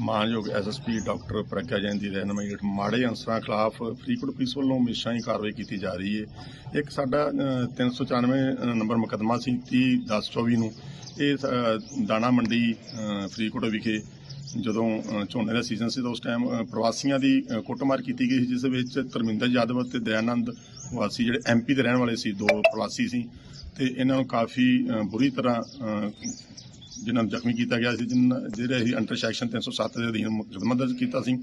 ਮਾਨਯੋਗ SSP doctor Pragya Jain ਦੀ ਰਹਿਨਮਾਈ ਹੇਠ ਮਾੜੇ ਅਨਸਰਾਂ ਖਿਲਾਫ ਫਰੀਦਕੋਟ ਪੁਲਿਸ ਵੱਲੋਂ ਹਮੇਸ਼ਾ ਹੀ ਕਾਰਵਾਈ ਕੀਤੀ ਜਾ ਰਹੀ ਹੈ। ਇੱਕ ਸਾਡਾ ਅ, 394 ਨੰਬਰ ਮੁਕੱਦਮਾ ਸੀ 30 10 24 ਨੂੰ। ਇਹ ਦਾਣਾ ਮੰਡੀ ਅ, ਫਰੀਦਕੋਟ ਵਿਖੇ ਜਦੋਂ ਝੋਨੇ ਦਾ ਸੀਜ਼ਨ ਸੀ ਤਾਂ ਉਸ ਟਾਈਮ ਪ੍ਰਵਾਸੀਆਂ ਦੀ ਕੁੱਟਮਾਰ ਕੀਤੀ ਗਈ ਸੀ ਜਿਸ ਵਿੱਚ ਧਰਮਿੰਦਰ ਯਾਦਵ ਅਤੇ ਦਇਆਨੰਦ ਵਾਸੀ ਜਿਹੜੇ ਐਮਪੀ ਦੇ ਰਹਿਣ ਵਾਲੇ ਸੀ ਦੋ ਪ੍ਰਵਾਸੀ ਸੀ। ਤੇ ਇਹਨਾਂ ਨੂੰ ਕਾਫੀ ਬੁਰੀ ਤਰ੍ਹਾਂ ਜਿਨ੍ਹਾਂ ਨੂੰ ਜ਼ਖਮੀ ਕੀਤਾ ਗਿਆ ਸੀ ਜਿਨ੍ਹਾਂ ਜਿਹੜੇ ਅਸੀਂ ਅੰਡਰ ਸੈਕਸ਼ਨ 307 ਦੇ ਅਧੀਨ ਮੁਕੱਦਮਾ ਦਰਜ ਕੀਤਾ ਸੀ,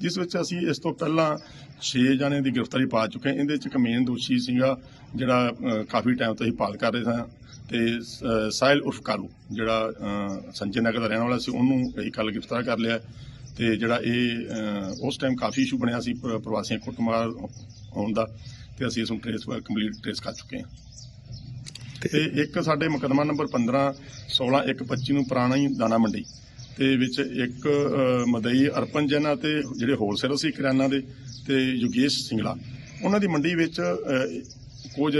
ਜਿਸ ਵਿੱਚ ਅਸੀਂ ਇਸ ਤੋਂ ਪਹਿਲਾਂ 6 ਜਣੇ ਦੀ ਗ੍ਰਿਫਤਾਰੀ ਪਾ ਚੁੱਕੇ ਹਾਂ। ਇਹਦੇ ਵਿੱਚ ਇੱਕ ਮੇਨ ਦੋਸ਼ੀ ਸੀਗਾ, ਜਿਹੜਾ ਕਾਫੀ ਟਾਈਮ ਤੋਂ ਅਸੀਂ ਭਾਲ ਕਰ ਰਹੇ ਸਾਂ ਤੇ ਸ- ਸਾਹਿਲ ਉਰਫ ਕਾਲੂ, ਜਿਹੜਾ ਸੰਜੇ ਨਗਰ ਦਾ ਰਹਿਣ ਵਾਲਾ ਸੀ, ਉਹਨੂੰ ਅਸੀਂ ਕੱਲ ਗ੍ਰਿਫਤਾਰ ਕਰ ਲਿਆ ਤੇ ਜਿਹੜਾ ਇਹ ਉਸ ਟਾਈਮ ਕਾਫੀ ਇਸ਼ੂ ਬਣਿਆ ਸੀ ਪ੍ਰ- ਪ੍ਰਵਾਸੀਆਂ ਕੁੱਟਮਾਰ ਹੋਣ ਦਾ ਤੇ ਅਸੀਂ ਇਸ ਨੂੰ ਟ੍ਰੇਸ ਕੰਪਲੀਟ ਟ੍ਰੇਸ ਕਰ ਚੁੱਕੇ ਹਾਂ। ਤੇ ਇੱਕ ਸਾਡੇ ਮੁਕੱਦਮਾ ਨੰਬਰ 15 16 125 ਨੂੰ ਪੁਰਾਣਾ ਹੀ ਦਾਣਾ ਮੰਡੀ। ਤੇ ਵਿੱਚ ਇੱਕ ਮਦਈ ਅਰਪਨ ਜੈਨਾ ਤੇ ਜਿਹੜੇ ਹੋਲਸੇਲਰ ਸੀ ਕਿਰਾਨਾ ਦੇ ਤੇ ਯੋਗੇਸ਼ ਸਿੰਗਲਾ। ਉਹਨਾਂ ਦੀ ਮੰਡੀ ਵਿੱਚ ਕੁਝ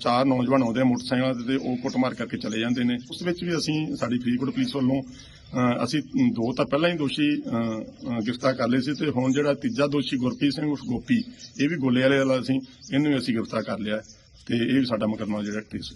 ਚਾਰ ਨੌਜਵਾਨ ਆਉਂਦੇ ਆ ਮੋਟਰਸਾਈਕਲਾਂ ਤੇ ਤੇ ਉਹ ਕੁੱਟਮਾਰ ਕਰਕੇ ਚਲੇ ਜਾਂਦੇ ਨੇ। ਉਸ ਵਿੱਚ ਵੀ ਅਸੀਂ, ਸਾਡੀ ਫਰੀਦਕੋਟ ਪੁਲਿਸ ਵੱਲੋਂ ਅਸੀਂ ਦੋ ਤਾਂ ਪਹਿਲਾਂ ਹੀ ਦੋਸ਼ੀ ਗ੍ਰਿਫਤਾਰ ਕਰ ਲਏ ਸੀ ਤੇ ਹੁਣ ਜਿਹੜਾ ਤੀਜਾ ਦੋਸ਼ੀ ਗੁਰਪ੍ਰੀਤ ਸਿੰਘ ਉਸ ਗੋਪੀ, ਇਹ ਵੀ ਗੋਲੇ ਵਾਲੇ ਵਾਲਾ ਸੀ, ਇਹਨੂੰ ਵੀ ਅਸੀਂ ਗ੍ਰਿਫਤਾਰ ਕਰ ਲਿਆ ਹੈ। ਤੇ ਇਹ ਵੀ ਸਾਡਾ ਮੁਕੱਦਮਾ ਜਿਹੜਾ ਕੇਸ